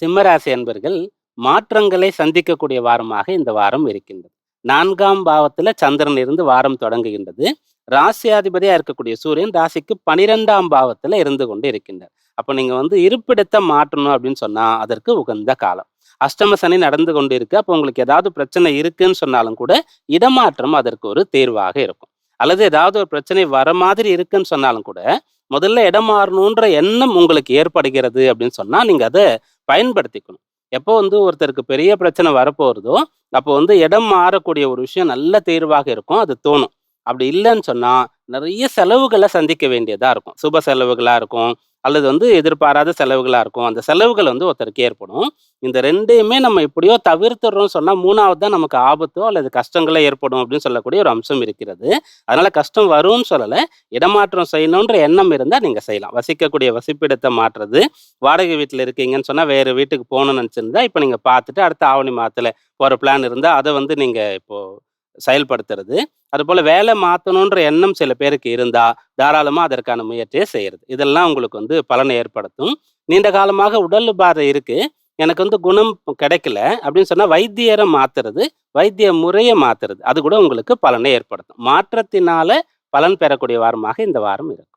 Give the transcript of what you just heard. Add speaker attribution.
Speaker 1: சிம்மராசி அன்பர்கள் மாற்றங்களை சந்திக்கக்கூடிய வாரமாக இந்த வாரம் இருக்கின்றது. நான்காம் பாவத்துல சந்திரன் இருந்து வாரம் தொடங்குகின்றது. ராசியாதிபதியா இருக்கக்கூடிய சூரியன் ராசிக்கு பனிரெண்டாம் பாவத்துல இருந்து கொண்டு இருக்கின்றார். அப்ப நீங்க வந்து இருப்பிடத்தை மாற்றணும் அப்படின்னு சொன்னா அதற்கு உகந்த காலம். அஷ்டம சனி நடந்து கொண்டு இருக்கு. அப்போ உங்களுக்கு ஏதாவது பிரச்சனை இருக்குன்னு சொன்னாலும் கூட இடமாற்றம் அதற்கு ஒரு தேர்வாக இருக்கும். அல்லது ஏதாவது ஒரு பிரச்சனை வர மாதிரி இருக்குன்னு சொன்னாலும் கூட முதல்ல இடம் மாறணுன்ற எண்ணம் உங்களுக்கு ஏற்படுகிறது அப்படின்னு சொன்னா நீங்க அதை பயன்படுத்திக்கணும். எப்போ வந்து ஒருத்தருக்கு பெரிய பிரச்சனை வரப்போகிறதோ அப்போ வந்து இடம் மாறக்கூடிய ஒரு விஷயம் நல்ல தேர்வாக இருக்கும் அது தோணும். அப்படி இல்லைன்னு சொன்னால் நிறைய செலவுகளை சந்திக்க வேண்டியதாக இருக்கும். சுப செலவுகளாக இருக்கும் அல்லது வந்து எதிர்பாராத செலவுகளாக இருக்கும். அந்த செலவுகள் வந்து ஒருத்தருக்கு ஏற்படும். இந்த ரெண்டையுமே நம்ம எப்படியோ தவிர்த்துறோம்னு சொன்னால் மூணாவது தான் நமக்கு ஆபத்தோ அல்லது கஷ்டங்களோ ஏற்படும் அப்படின்னு சொல்லக்கூடிய ஒரு அம்சம் இருக்கிறது. அதனால் கஷ்டம் வரும்னு சொல்லலை இடமாற்றம் செய்யணுன்ற எண்ணம் இருந்தால் நீங்கள் செய்யலாம். வசிக்கக்கூடிய வசிப்பிடத்தை மாற்றுறது வாடகை வீட்டில் இருக்கீங்கன்னு சொன்னால் வேறு வீட்டுக்கு போகணும்னு நினச்சிருந்தா இப்போ நீங்கள் பார்த்துட்டு அடுத்த ஆவணி மாதத்தில் போகிற பிளான் இருந்தால் அதை வந்து நீங்கள் இப்போது செயல்படுத்துறது. அதுபோல் வேலை மாற்றணுன்ற எண்ணம் சில பேருக்கு இருந்தால் தாராளமாக அதற்கான முயற்சியை செய்கிறது இதெல்லாம் உங்களுக்கு வந்து பலனை ஏற்படுத்தும். நீண்ட காலமாக உடல் பாதை இருக்குது எனக்கு வந்து குணம் கிடைக்கல அப்படின்னு சொன்னால் வைத்தியரை மாத்துறது வைத்திய முறையை மாத்துறது. அது கூட உங்களுக்கு பலனை ஏற்படுத்தும். மாற்றத்தினால பலன் பெறக்கூடிய வாரமாக இந்த வாரம் இருக்கும்.